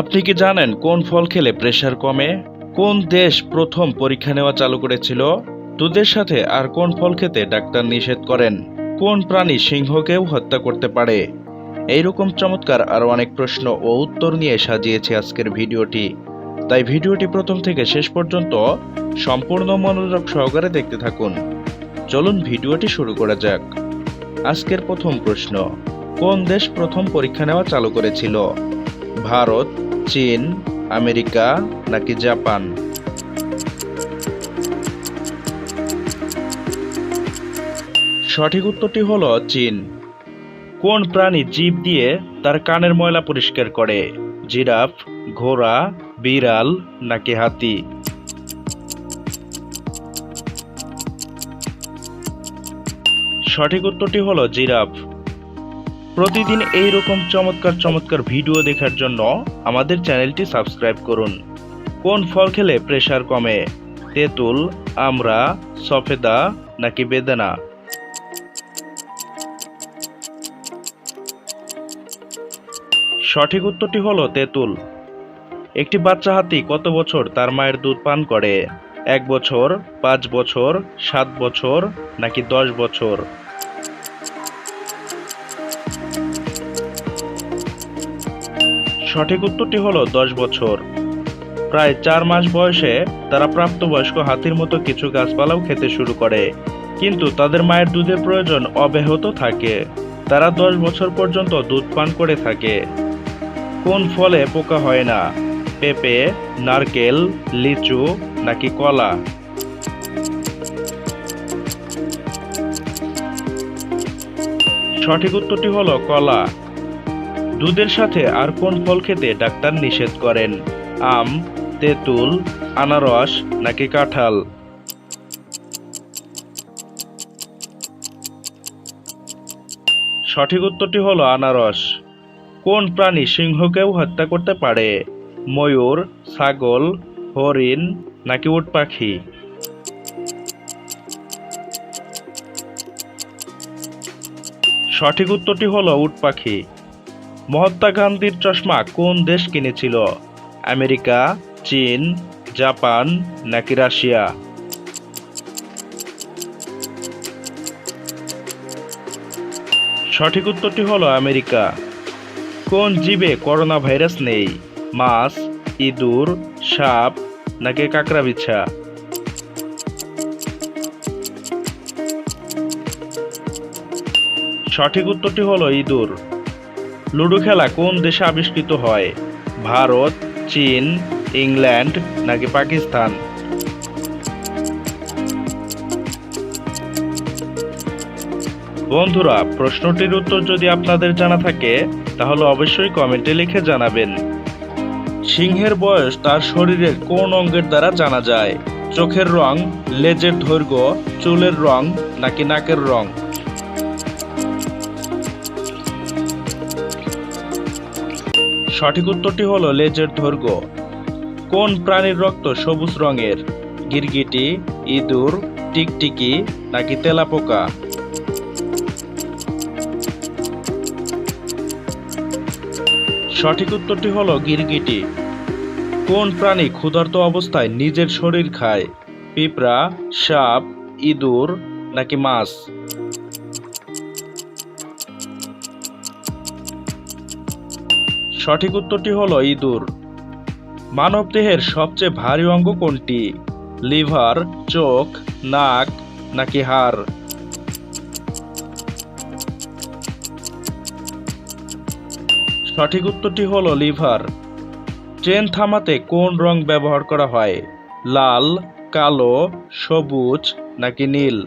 আপনি কি জানেন কোন ফল খেলে প্রেশার কমে? কোন দেশ প্রথম পরীক্ষা নেওয়া চালু করেছিল? দুধের সাথে আর কোন ফল খেতে ডাক্তার নিষেধ করেন? কোন প্রাণী সিংহকেও হত্যা করতে পারে? এইরকম চমৎকার আরও অনেক প্রশ্ন ও উত্তর নিয়ে সাজিয়েছে আজকের ভিডিওটি। তাই ভিডিওটি প্রথম থেকে শেষ পর্যন্ত সম্পূর্ণ মনোযোগ সহকারে দেখতে থাকুন। চলুন ভিডিওটি শুরু করা যাক। আজকের প্রথম প্রশ্ন, কোন দেশ প্রথম পরীক্ষা নেওয়া চালু করেছিল? ভারত, চীন, আমেরিকা নাকি জাপান? সঠিক উত্তরটি হলো চীন। কোন প্রাণী জীব দিয়ে তার কানের ময়লা পরিষ্কার করে? জিরাফ, ঘোড়া, বিড়াল নাকি হাতি? সঠিক উত্তরটি হলো জিরাফ। প্রতিদিন এই রকম চমৎকার চমৎকার ভিডিও দেখার জন্য আমাদের চ্যানেলটি সাবস্ক্রাইব করুন। কোন ফল খেলে প্রেশার কমে? তেঁতুল আমরা সফেদা নাকি বেদানা? সঠিক উত্তরটি হলো তেঁতুল। একটি বাচ্চা হাতি কত বছর তার মায়ের দুধ পান করে? এক বছর, পাঁচ বছর, সাত বছর নাকি দশ বছর? সঠিক উত্তরটি হলো দশ বছর। প্রায় চার মাস বয়সে তারা প্রাপ্তবয়স্ক হাতির মতো কিছু গাছপালাও খেতে শুরু করে। কিন্তু তাদের মায়ের দুধের প্রয়োজন অব্যাহত থাকে। তারা দশ বছর পর্যন্ত দুধ পান করে থাকে। কোন ফলে পোকা হয় না? পেঁপে, নারকেল, লিচু নাকি কলা? সঠিক উত্তরটি হলো কলা। দুধের সাথে আর কোন ফল খেতে ডাক্তার নিষেধ করেন? আম, তেঁতুল, আনারস নাকি কাঁঠাল? সঠিক উত্তরটি হলো আনারস। কোন প্রাণী সিংহকেও হত্যা করতে পারে? ময়ূর, ছাগল, হরিণ নাকি উট পাখি? সঠিক উত্তরটি হলো উট পাখি। মহাত্মা গান্ধীর চশমা কোন দেশ কিনেছিল? আমেরিকা, চীন, জাপান নাকি রাশিয়া? সঠিক উত্তরটি হলো আমেরিকা। কোন জীবে করোনা ভাইরাস নেই? মাছ, ইঁদুর, সাপ নাকি কাঁকড়া বিছা সঠিক উত্তরটি হলো ইঁদুর। লুডো খেলা কোন দেশে আবিষ্কৃত হয়? ভারত, চীন, ইংল্যান্ড নাকি পাকিস্তান? বন্ধুরা, প্রশ্নটির উত্তর যদি আপনাদের জানা থাকে, তাহলে অবশ্যই কমেন্টে লিখে জানাবেন। সিংহের বয়স তার শরীরের কোন অঙ্গের দ্বারা জানা যায়? চোখের রং, লেজের দৈর্ঘ্য, চুলের রং নাকি নাকের রং? সঠিক উত্তরটি হলো লেজের দৈর্ঘ্য। কোন প্রাণীর রক্ত সবুজ রঙের? গিরগিটি, ইঁদুর, টিকটিকি নাকি তেলাপোকা? সঠিক উত্তরটি হলো গিরগিটি। কোন প্রাণী ক্ষুধার্ত অবস্থায় নিজের শরীর খায়? পিঁপড়া, সাপ, ইঁদুর নাকি মাছ? সঠিক উত্তরটি হলো ইঁদুর। মানবদেহের সবচেয়ে ভারী অঙ্গ কোনটি? লিভার, চোখ, নাক নাকি হাড়? সঠিক উত্তরটি হলো লিভার। ট্রেন থামাতে কোন রং ব্যবহার করা হয়? লাল, কালো, সবুজ নাকি নীল?